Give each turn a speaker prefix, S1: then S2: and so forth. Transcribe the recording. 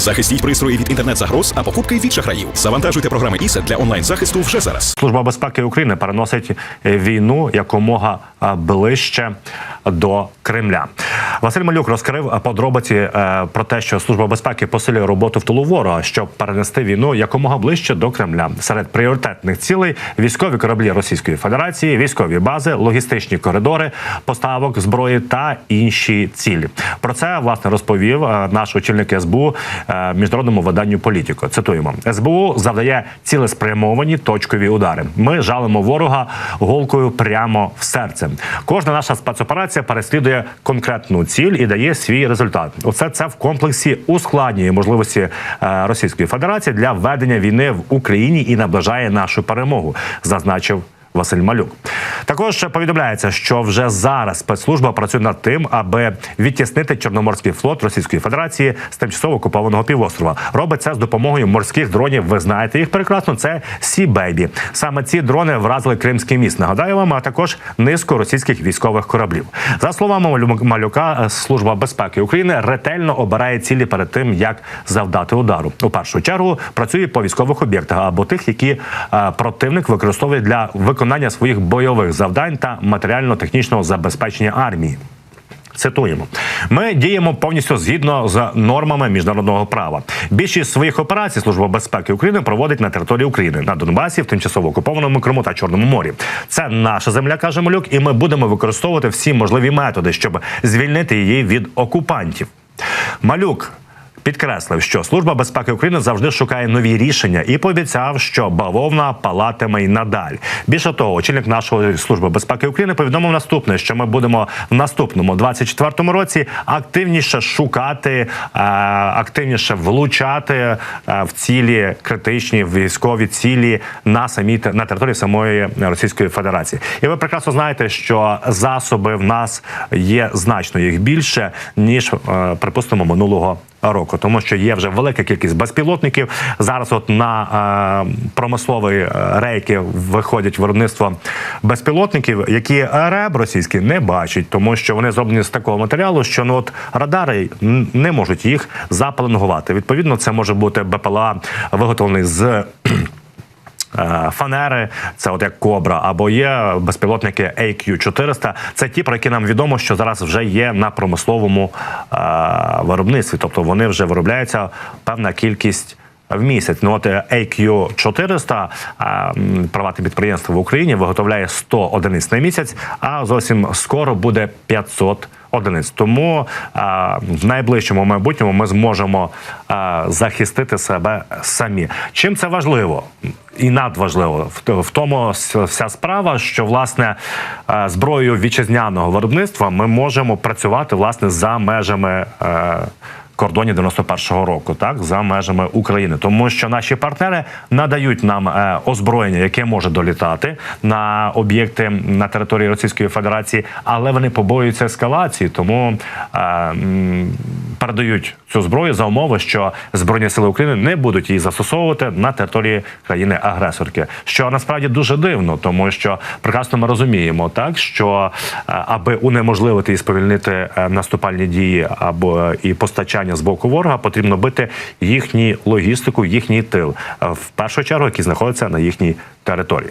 S1: Захистіть пристрої від інтернет-загроз, а покупки від шахраїв. Завантажуйте програми ІСЕ для онлайн-захисту вже зараз.
S2: Служба безпеки України переносить е, війну якомога ближче до Кремля. Василь Малюк розкрив е, подробиці е, про те, що служба безпеки посилює роботу в тилу ворога, щоб перенести війну якомога ближче до Кремля. Серед пріоритетних цілей військові кораблі Російської Федерації, військові бази, логістичні коридори, поставок зброї та інші цілі. Про це власне розповів е, наш очільник СБУ міжнародному виданню Політіко. Цитуємо: СБУ завдає цілеспрямовані точкові удари. Ми жалимо ворога голкою прямо в серце. Кожна наша спецоперація переслідує конкретну ціль і дає свій результат. Усе це в комплексі ускладнює можливості е, Російської Федерації для ведення війни в Україні і наближає нашу перемогу, зазначив. Василь Малюк також повідомляється, що вже зараз спецслужба працює над тим, аби відтіснити Чорноморський флот Російської Федерації з тимчасово окупованого півострова. Робить це з допомогою морських дронів. Ви знаєте їх прекрасно. Це Сі Бейбі. Саме ці дрони вразили Кримський міст. Нагадаю вам, а також низку російських військових кораблів. За словами Малюка, служба безпеки України ретельно обирає цілі перед тим, як завдати удару. У першу чергу працює по військових об'єктах або тих, які е, противник використовує для виконання своїх бойових завдань та матеріально-технічного забезпечення армії. Цитуємо, ми діємо повністю згідно з нормами міжнародного права. Більшість своїх операцій Служба безпеки України проводить на території України на Донбасі, в тимчасово окупованому Криму та Чорному морі. Це наша земля, каже Малюк, і ми будемо використовувати всі можливі методи, щоб звільнити її від окупантів. Малюк. Підкреслив, що служба безпеки України завжди шукає нові рішення і пообіцяв, що бавовна палатиме й надалі. Більше того, очільник нашої служби безпеки України повідомив наступне: що ми будемо в наступному 24-му році активніше шукати, е, активніше влучати е, в цілі критичні військові цілі на самій на території самої Російської Федерації. І ви прекрасно знаєте, що засоби в нас є значно їх більше ніж е, припустимо минулого року, тому що є вже велика кількість безпілотників. Зараз, от на е, промислові е, рейки виходять виробництво безпілотників, які РЕБ російські не бачать, тому що вони зроблені з такого матеріалу, що ну от радари не можуть їх запаленгувати. Відповідно, це може бути БПЛА виготовлений з. Е, Фанери, це от як Кобра, або є безпілотники AQ-400. Це ті, про які нам відомо, що зараз вже є на промисловому е, виробництві. Тобто вони вже виробляються певна кількість. В місяць ну от е, AQ-400, е, приватне підприємство в Україні виготовляє 100 одиниць на місяць, а зовсім скоро буде 500 одиниць. Тому е, в найближчому майбутньому ми зможемо е, захистити себе самі. Чим це важливо? І надважливо в, тому вся справа, що власне зброєю вітчизняного виробництва ми можемо працювати власне за межами. е, Кордонів 91-го року, так за межами України, тому що наші партнери надають нам е, озброєння, яке може долітати на об'єкти на території Російської Федерації, але вони побоюються ескалації, тому е, передають цю зброю за умови, що збройні сили України не будуть її застосовувати на території країни-агресорки, що насправді дуже дивно, тому що прекрасно ми розуміємо, так що е, аби унеможливити і сповільнити е, наступальні дії або е, і постачання з боку ворога, потрібно бити їхню логістику, їхній тил, в першу чергу, які знаходяться на їхній території.